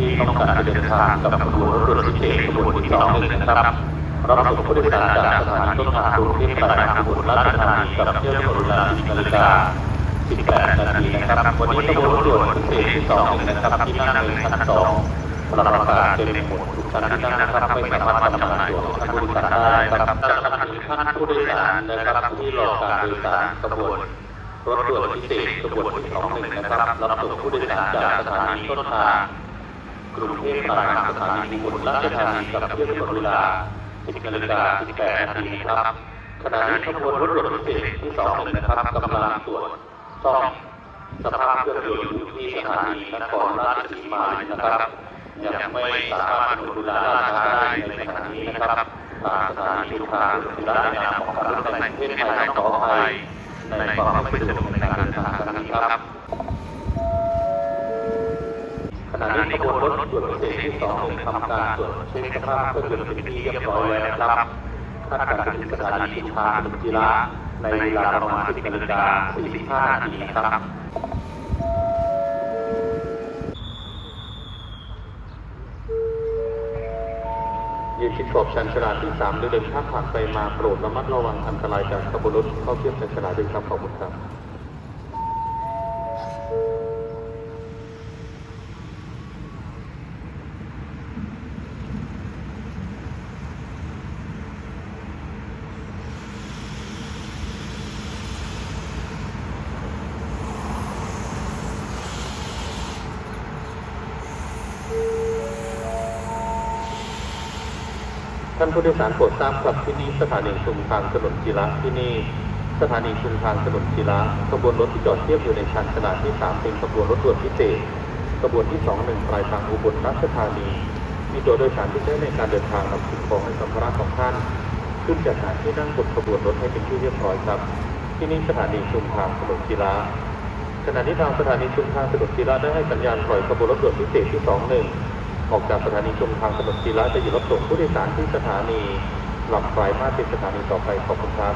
ที่ต้องการจะเดินทางกับขบวนรถด่วนพิเศษขบวนที่สองหนึ่งนะครับรับส่งผู้โดยสารจากสถานีต้นทางกรุงเทพปลายทางขบวนราชธานีกับเที่ยวบวนเวลา10นาฬิกา18นาทีนะครับวันนี้ขบวนรถด่วนพิเศษที่สองหนึ่งนะครับที่นั่งหนึ่งชั้นสองปรับอากาศเต็มหมดทุกชั้นที่นั่งนะครับไม่สามารถทำงานตัวของท่านผู้โดยสารได้นะครับจากนั้นท่านผู้โดยสารนะครับที่รอการโดยสารขบวนรถด่วนพิเศษขบวนที่สองหนึ่งนะครับรับส่งผู้โดยสารจากสถานีต้นทาง กรุงเทพปลายสถานีอุบลราชธานีกับเที่ยวกำหนดเวลา 10นาฬิกา18นาทีครับ ขณะนี้ขบวนรถด่วนพิเศษที่สองนะครับกำลังตรวจซ่อมสภาพเครื่องยนต์ที่สถานีนครราชสีมานะครับยังไม่สามารถดเวลาล่าชได้ในขณะนี้นะครับทางสถานีชุมทางสุราษฎร์ในนามของการรถไฟแห่งประเทศไทยต้องขออภัยในความไม่สะดวกในการเดินทางนี้ครับ ณะนี้ขบวนรถด่วนพิเศษที่สองทำการตรวจเช็คสภาพเครื่องยนต์เป็นที่เรียบร้อยแล้วนะครับคาดการณ์ถึงสถานีชุมทางถนนจีระในเวลาประมาณ10นาฬิกา45นาทีนะครับยืนชิดขอบชันชลาที่3หรือเดินข้ามผ่านไปมาโปรดระมัดระวังอันตรายจากขบวนรถเข้าเทียบชันชลาด้วยครับขอบคุณครับ ท่านผู้โดยสารโปรดทราบครับที่นี่สถานีชุมทางถนนจิระที่นี่สถานีชุมทางถนนจิระขบวนรถที่จอดเทียบอยู่ในชั้นขนาดที่3เป็นขบวนรถด่วนพิเศษขบวนที่2 1ปลายทางอุบลราชธานี มีตัวโดยสารที่ใช้ในการเดินทางนำสิ่งของและสัมภาระของท่าน ขึ้นจากหาที่นั่งบนขบวนรถให้เป็นที่เรียบร้อยครับ ที่นี่สถานีชุมทางถนนจิระขณะนี้ทางสถานีชุมทางถนนจิระได้ให้สัญญาณปล่อยขบวนรถด่วนพิเศษที่21 ออกจากสถานีชุมทางถนนจิระจะอยู่รับส่งผู้โดยสารที่สถานีลำปลายมาสเป็นสถานีต่อไปขอบคุณครับ